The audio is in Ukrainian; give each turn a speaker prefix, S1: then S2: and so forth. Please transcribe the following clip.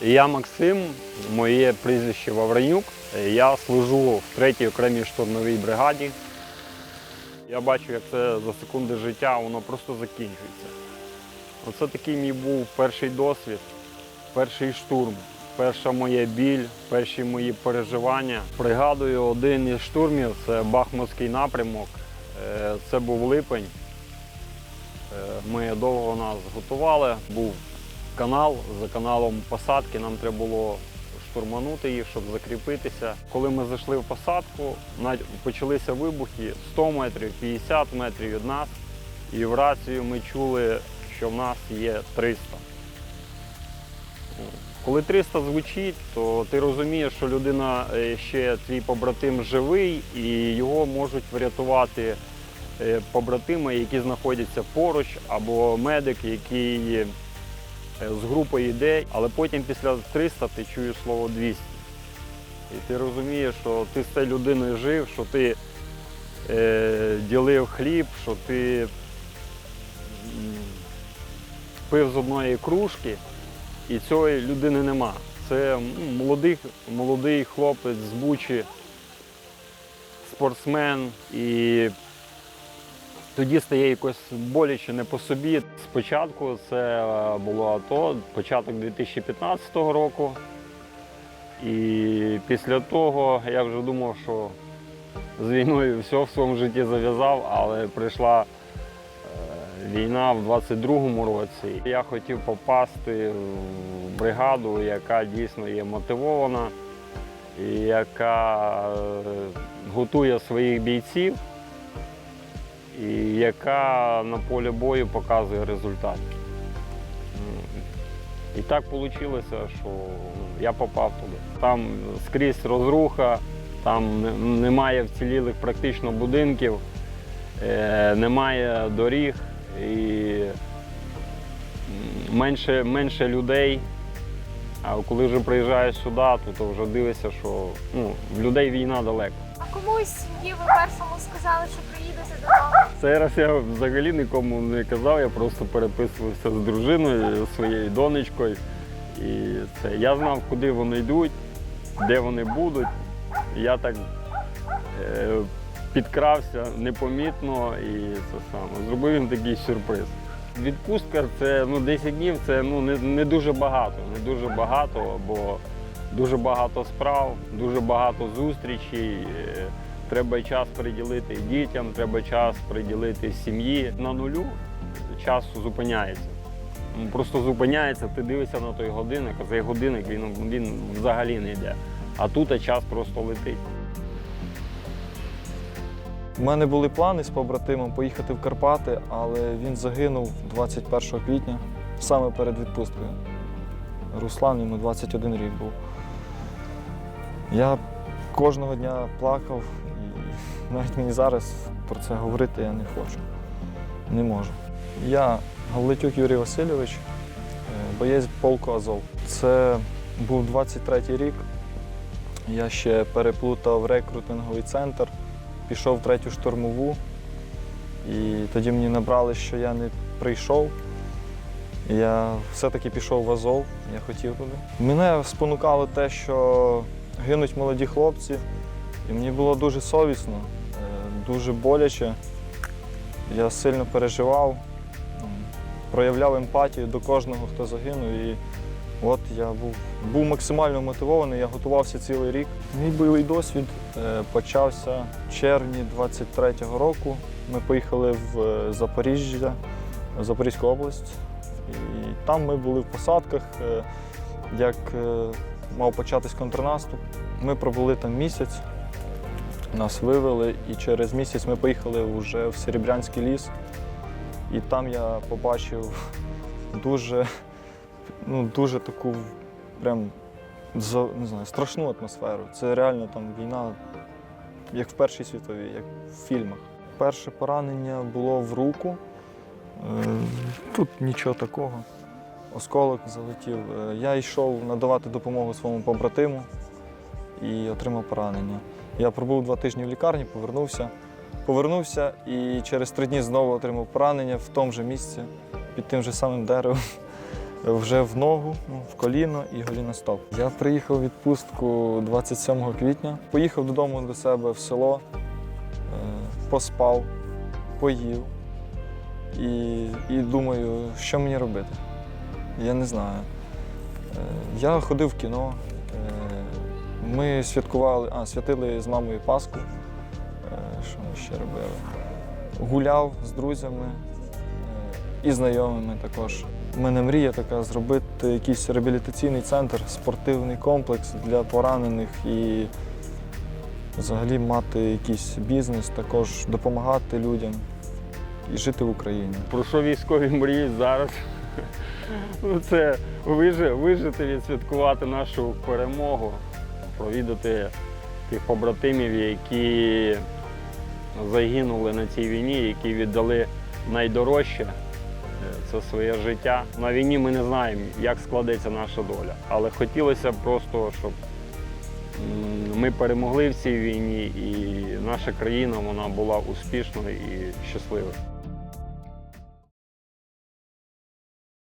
S1: Я Максим, моє прізвище Вавранюк. Я служу в 3-й окремій штурмовій бригаді. Я бачу, як це за секунди життя воно просто закінчується. Оце такий мій був перший досвід, перший штурм, перша моя біль, перші мої переживання. Пригадую один із штурмів це Бахмутський напрямок. Е, Це був липень. Е, Ми довго нас готували. Був канал. За каналом посадки нам треба було штурманути їх, щоб закріпитися. Коли ми зайшли в посадку, почалися вибухи 100 метрів, 50 метрів від нас. І в рацію ми чули, що в нас є 300. Коли 300 звучить, то ти розумієш, що людина е, ще твій побратим живий і його можуть врятувати е, побратими, які знаходяться поруч, або медик, який з групою йде, але потім після 300 ти чуєш слово 200. І ти розумієш, що ти з цією людиною жив, що ти е, ділив хліб, що ти пив з одної кружки, і цієї людини нема. Це молодий, молодий хлопець з Бучі, спортсмен, і тоді стає якось боляче не по собі. Спочатку це е, було АТО, початок 2015 року. І після того я вже думав, що з війною все в своєму житті зав'язав, але прийшла е, війна в 22-му році. Я хотів попасти в бригаду, яка дійсно є мотивована, яка е, готує своїх бійців і яка на полі бою показує результат. І так вийшло, що я попав туди. Там скрізь розруха, там немає вцілілих практично будинків, е, немає доріг і менше, менше людей. А коли вже приїжджаєш сюди, то, то вже дивишся, що ну, в людей війна далеко.
S2: Комусь сім'ї ви першому сказали, що приїдете додому?
S1: Цей раз я взагалі нікому не казав, я просто переписувався з дружиною, своєю донечкою. І це я знав, куди вони йдуть, де вони будуть. Я так е, підкрався непомітно і це саме. Зробив їм такий сюрприз. Відпустка це ну, 10 днів це ну, не, не дуже багато. Не дуже багато, бо дуже багато справ, дуже багато зустрічей. Е, Треба час приділити дітям, треба час приділити сім'ї. На нулю час зупиняється. Ну, Просто зупиняється, ти дивишся на той годинник, а цей годинник він, він взагалі не йде. А тут час просто летить.
S3: У мене були плани з побратимом поїхати в Карпати, але він загинув 21 квітня, саме перед відпусткою. Руслан йому 21 рік був. Я кожного дня плакав, і навіть мені зараз про це говорити я не хочу. Не можу. Я Галитюк Юрій Васильович, е, боєць полку Азов. Це був 23-й рік. Я ще переплутав рекрутинговий центр пішов в третю штурмову, і тоді мені набрали, що я не прийшов. Я все-таки пішов в Азов, я хотів туди. Мене спонукало те, що гинуть молоді хлопці, і мені було дуже совісно, е, дуже боляче. Я сильно переживав, проявляв емпатію до кожного, хто загинув. І от я був, був максимально мотивований, я готувався цілий рік. Мій бойовий досвід е, почався в червні 23-го року. Ми поїхали в е, Запоріжжя, в Запорізьку область. І там ми були в посадках, як мав початись контрнаступ. Ми пробули там місяць, нас вивели, і через місяць ми поїхали вже в Серебрянський ліс. І там я побачив дуже, ну, дуже таку прям не знаю, страшну атмосферу. Це реально там війна, як в Першій світовій, як в фільмах. Перше поранення було в руку. Е, Тут нічого такого. Осколок залетів. Е, Я йшов надавати допомогу своєму побратиму і отримав поранення. Я пробув два тижні в лікарні, повернувся. Повернувся і через три дні знову отримав поранення в тому же місці, під тим же самим деревом. вже в ногу, ну, в коліно і голіностоп. Я приїхав у відпустку 27 квітня, поїхав додому до себе в село, е, поспав, поїв і, і думаю, що мені робити. Я не знаю. Е, Я ходив в кіно. е, Ми святкували, а, святили з мамою Пасху. Е, Що ми ще робили? Гуляв з друзями і знайомими також. У мене мрія така зробити якийсь реабілітаційний центр, спортивний комплекс для поранених і взагалі мати якийсь бізнес, також допомагати людям і жити в Україні.
S1: Про що військові мріють зараз? Ну, це вижити, відсвяткувати нашу перемогу, провідати тих побратимів, які загинули на цій війні, які віддали найдорожче е, це своє життя. На війні ми не знаємо, як складеться наша доля. Але хотілося б просто, щоб ми перемогли в цій війні і наша країна вона була успішною і щасливою.